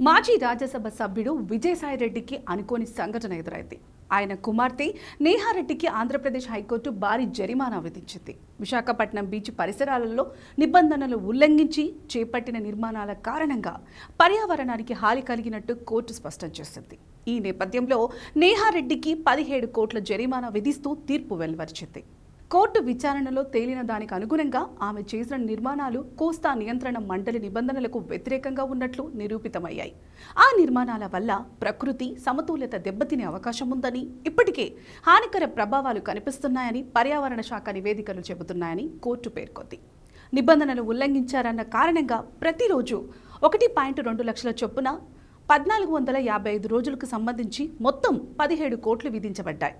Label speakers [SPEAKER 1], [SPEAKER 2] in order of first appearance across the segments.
[SPEAKER 1] మాజీ రాజ్యసభ సభ్యుడు విజయసాయిరెడ్డికి అనుకోని సంఘటన ఎదురైంది. ఆయన కుమార్తె నేహారెడ్డికి ఆంధ్రప్రదేశ్ హైకోర్టు భారీ జరిమానా విధించింది. విశాఖపట్నం బీచ్ పరిసరాలలో నిబంధనలు ఉల్లంఘించి చేపట్టిన నిర్మాణాల కారణంగా పర్యావరణానికి హాని కలిగినట్టు కోర్టు స్పష్టం చేసింది. ఈ నేపథ్యంలో నేహారెడ్డికి పదిహేడు కోట్ల జరిమానా విధిస్తూ తీర్పు వెలువరిచింది. కోర్టు విచారణలో తేలిన దానికి అనుగుణంగా ఆమె చేసిన నిర్మాణాలు కోస్తా నియంత్రణ మండలి నిబంధనలకు వ్యతిరేకంగా ఉన్నట్లు నిరూపితమయ్యాయి. ఆ నిర్మాణాల వల్ల ప్రకృతి సమతుల్యత దెబ్బతినే అవకాశం ఉందని ఇప్పటికే హానికర ప్రభావాలు కనిపిస్తున్నాయని పర్యావరణ శాఖ నివేదికలు చెబుతున్నాయని కోర్టు పేర్కొంది. నిబంధనలు ఉల్లంఘించారన్న కారణంగా ప్రతిరోజు ఒకటి పాయింట్ రెండు లక్షల చొప్పున పద్నాలుగు వందల యాభై ఐదు రోజులకు సంబంధించి మొత్తం పదిహేడు కోట్లు విధించబడ్డాయి.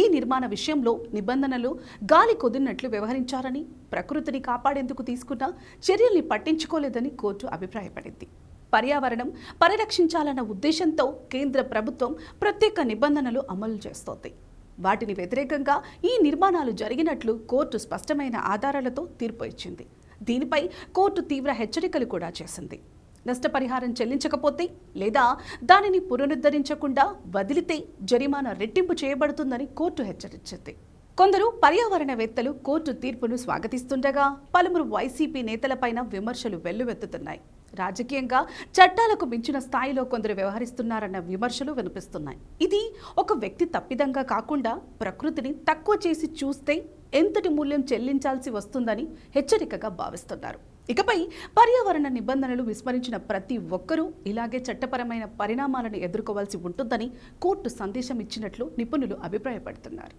[SPEAKER 1] ఈ నిర్మాణ విషయంలో నిబంధనలు గాలి కుదిరినట్లు వ్యవహరించారని ప్రకృతిని కాపాడేందుకు తీసుకున్న చర్యల్ని పట్టించుకోలేదని కోర్టు అభిప్రాయపడింది. పర్యావరణం పరిరక్షించాలన్న ఉద్దేశంతో కేంద్ర ప్రభుత్వం ప్రత్యేక నిబంధనలు అమలు చేస్తోంది. వాటిని వ్యతిరేకంగా ఈ నిర్మాణాలు జరిగినట్లు కోర్టు స్పష్టమైన ఆధారాలతో తీర్పు ఇచ్చింది. దీనిపై కోర్టు తీవ్ర హెచ్చరికలు కూడా చేసింది. నష్టపరిహారం చెల్లించకపోతే లేదా దానిని పునరుద్ధరించకుండా వదిలితే జరిమానా రెట్టింపు చేయబడుతుందని కోర్టు హెచ్చరించింది. కొందరు పర్యావరణవేత్తలు కోర్టు తీర్పును స్వాగతిస్తుండగా పలువురు వైసీపీ నేతలపైన విమర్శలు వెల్లువెత్తుతున్నాయి. రాజకీయంగా చట్టాలకు మించిన స్థాయిలో కొందరు వ్యవహరిస్తున్నారన్న విమర్శలు వినిపిస్తున్నాయి. ఇది ఒక వ్యక్తి తప్పిదంగా కాకుండా ప్రకృతిని తక్కువ చేసి చూస్తే ఎంతటి మూల్యం చెల్లించాల్సి వస్తుందని హెచ్చరికగా భావిస్తున్నారు. ఇకపై పర్యావరణ నిబంధనలు విస్మరించిన ప్రతి ఒక్కరూ ఇలాగే చట్టపరమైన పరిణామాలను ఎదుర్కోవాల్సి ఉంటుందని కోర్టు సందేశం ఇచ్చినట్లు నిపుణులు అభిప్రాయపడుతున్నారు.